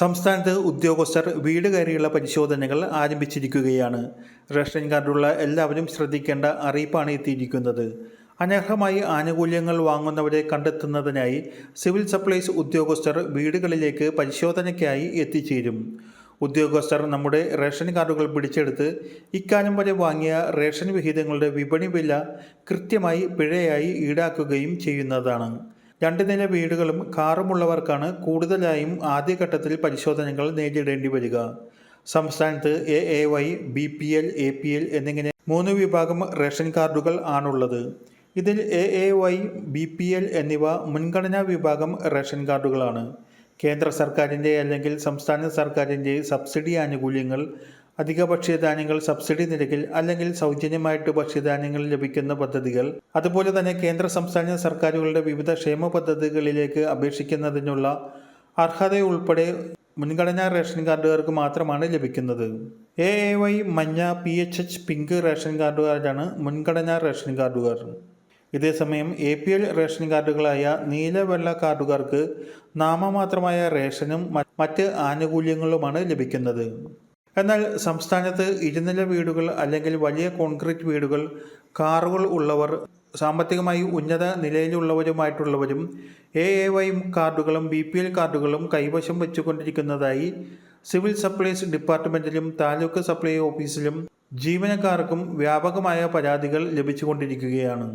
സംസ്ഥാനത്ത് ഉദ്യോഗസ്ഥർ വീട് കയറിയുള്ള പരിശോധനകൾ ആരംഭിച്ചിരിക്കുകയാണ്. റേഷൻ കാർഡുള്ള എല്ലാവരും ശ്രദ്ധിക്കേണ്ട അറിയിപ്പാണ് എത്തിയിരിക്കുന്നത്. അനർഹമായി ആനുകൂല്യങ്ങൾ വാങ്ങുന്നവരെ കണ്ടെത്തുന്നതിനായി സിവിൽ സപ്ലൈസ് ഉദ്യോഗസ്ഥർ വീടുകളിലേക്ക് പരിശോധനയ്ക്കായി എത്തിച്ചേരും. ഉദ്യോഗസ്ഥർ നമ്മുടെ റേഷൻ കാർഡുകൾ പിടിച്ചെടുത്ത് ഇക്കാലം വരെ വാങ്ങിയ റേഷൻ വിഹിതങ്ങളുടെ വിപണി വില കൃത്യമായി പിഴയായി ഈടാക്കുകയും ചെയ്യുന്നതാണ്. രണ്ട് നില വീടുകളും കാറുമുള്ളവർക്കാണ് കൂടുതലായും ആദ്യഘട്ടത്തിൽ പരിശോധനകൾ നേരിടേണ്ടി വരിക. സംസ്ഥാനത്ത് A A Y B P L A P L എന്നിങ്ങനെ മൂന്ന് വിഭാഗം റേഷൻ കാർഡുകൾ ആണുള്ളത്. ഇതിൽ A A Y B P L എന്നിവ മുൻഗണനാ വിഭാഗം റേഷൻ കാർഡുകളാണ്. കേന്ദ്ര സർക്കാരിന്റെ അല്ലെങ്കിൽ സംസ്ഥാന സർക്കാരിന്റെ സബ്സിഡി ആനുകൂല്യങ്ങൾ അധിക ഭക്ഷ്യധാന്യങ്ങൾ സബ്സിഡി നിരക്കിൽ അല്ലെങ്കിൽ സൗജന്യമായിട്ട് ഭക്ഷ്യധാന്യങ്ങൾ ലഭിക്കുന്ന പദ്ധതികൾ അതുപോലെ തന്നെ കേന്ദ്ര സംസ്ഥാന സർക്കാരുകളുടെ വിവിധ ക്ഷേമ പദ്ധതികളിലേക്ക് അപേക്ഷിക്കുന്നതിനുള്ള അർഹതയുൾപ്പെടെ മുൻഗണനാ റേഷൻ കാർഡുകാർക്ക് മാത്രമാണ് ലഭിക്കുന്നത്. എ എ വൈ മഞ്ഞ P H H pink ration കാർഡുകാരാണ് മുൻഗണനാ റേഷൻ കാർഡുകാർ. ഇതേസമയം എ പി എൽ റേഷൻ കാർഡുകളായ നീല വെള്ള കാർഡുകാർക്ക് നാമമാത്രമായ റേഷനും മറ്റ് ആനുകൂല്യങ്ങളുമാണ് ലഭിക്കുന്നത്. എന്നാൽ സംസ്ഥാനത്ത് ഇരുനില വീടുകൾ അല്ലെങ്കിൽ വലിയ കോൺക്രീറ്റ് വീടുകൾ കാറുകൾ ഉള്ളവർ സാമ്പത്തികമായി ഉന്നത നിലയിലുള്ളവരുമായിട്ടുള്ളവരും എ എ വൈ കാർഡുകളും ബി പി എൽ കാർഡുകളും കൈവശം വെച്ചുകൊണ്ടിരിക്കുന്നതായി സിവിൽ സപ്ലൈസ് ഡിപ്പാർട്ട്മെന്റിലും താലൂക്ക് സപ്ലൈ ഓഫീസിലും ജീവനക്കാർക്കും വ്യാപകമായ പരാതികൾ ലഭിച്ചുകൊണ്ടിരിക്കുകയാണ്.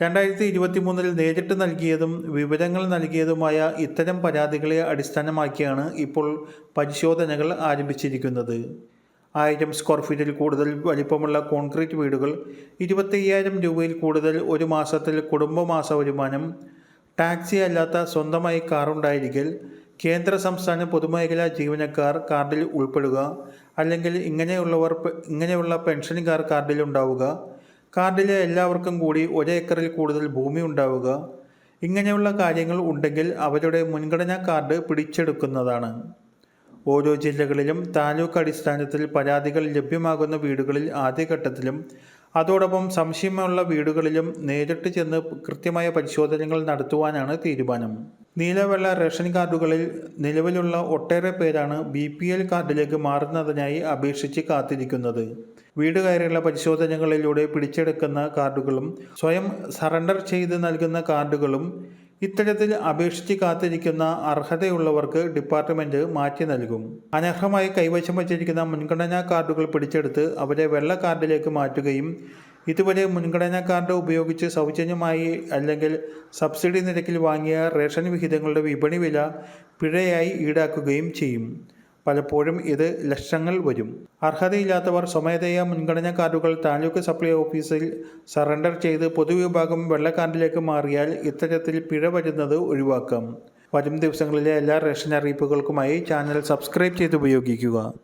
രണ്ടായിരത്തി ഇരുപത്തി മൂന്നിൽ നേരിട്ട് നൽകിയതും വിവരങ്ങൾ നൽകിയതുമായ ഇത്തരം പരാതികളെ അടിസ്ഥാനമാക്കിയാണ് ഇപ്പോൾ പരിശോധനകൾ ആരംഭിച്ചിരിക്കുന്നത്. ആയിരം സ്ക്വയർ ഫീറ്റിൽ കൂടുതൽ വലിപ്പമുള്ള കോൺക്രീറ്റ് വീടുകൾ ഇരുപത്തയ്യായിരം രൂപയിൽ കൂടുതൽ ഒരു മാസത്തിൽ കുടുംബമാസ വരുമാനം ടാക്സി അല്ലാത്ത സ്വന്തമായി കാറുണ്ടായിരിക്കൽ കേന്ദ്ര സംസ്ഥാന പൊതുമേഖലാ ജീവനക്കാർ കാർഡിൽ ഉൾപ്പെടുക അല്ലെങ്കിൽ ഇങ്ങനെയുള്ളവർ ഇങ്ങനെയുള്ള പെൻഷൻകാർ കാർഡിൽ ഉണ്ടാവുക കാർഡിലെ എല്ലാവർക്കും കൂടി ഒരേക്കറിൽ കൂടുതൽ ഭൂമി ഉണ്ടാവുക. ഇങ്ങനെയുള്ള കാര്യങ്ങൾ ഉണ്ടെങ്കിൽ അവരുടെ മുൻഗണനാ കാർഡ് പിടിച്ചെടുക്കുന്നതാണ്. ഓരോ ജില്ലകളിലും താലൂക്ക് അടിസ്ഥാനത്തിൽ പരാതികൾ ലഭ്യമാകുന്ന വീടുകളിൽ ആദ്യഘട്ടത്തിലും അതോടൊപ്പം സംശയമുള്ള വീടുകളിലും നേരിട്ട് ചെന്ന് കൃത്യമായ പരിശോധനകൾ നടത്തുവാനാണ് തീരുമാനം. നീലവെള്ള റേഷൻ കാർഡുകളിൽ നിലവിലുള്ള ഒട്ടേറെ പേരാണ് ബി പി എൽ കാർഡിലേക്ക് മാറുന്നതിനായി അപേക്ഷിച്ച് കാത്തിരിക്കുന്നത്. വീട് കയറിയുള്ള പരിശോധനകളിലൂടെ പിടിച്ചെടുക്കുന്ന കാർഡുകളും സ്വയം സറണ്ടർ ചെയ്ത് നൽകുന്ന കാർഡുകളും ഇത്തരത്തിൽ അപേക്ഷിച്ച് കാത്തിരിക്കുന്ന അർഹതയുള്ളവർക്ക് ഡിപ്പാർട്ട്മെന്റ് മാറ്റി നൽകും. അനർഹമായി കൈവശം വച്ചിരിക്കുന്ന മുൻഗണനാ കാർഡുകൾ പിടിച്ചെടുത്ത് അവരെ വെള്ള കാർഡിലേക്ക് മാറ്റുകയും ഇതുവരെ മുൻഗണനാ കാർഡ് ഉപയോഗിച്ച് സൗജന്യമായി അല്ലെങ്കിൽ സബ്സിഡി നിരക്കിൽ വാങ്ങിയ റേഷൻ വിഹിതങ്ങളുടെ വിപണി വില പിഴയായി ഈടാക്കുകയും ചെയ്യും. പലപ്പോഴും ഇത് ലക്ഷങ്ങൾ വരും. അർഹതയില്ലാത്തവർ സ്വമേധയാ മുൻഗണനാ കാർഡുകൾ താലൂക്ക് സപ്ലൈ ഓഫീസിൽ സറണ്ടർ ചെയ്ത് പൊതുവിഭാഗം വെള്ള കാർഡിലേക്ക് മാറിയാൽ ഇത്തരത്തിൽ പിഴ വരുന്നത് ഒഴിവാക്കാം. വരും ദിവസങ്ങളിലെ എല്ലാ റേഷൻ അറിയിപ്പുകൾക്കുമായി ചാനൽ സബ്സ്ക്രൈബ് ചെയ്ത് ഉപയോഗിക്കുക.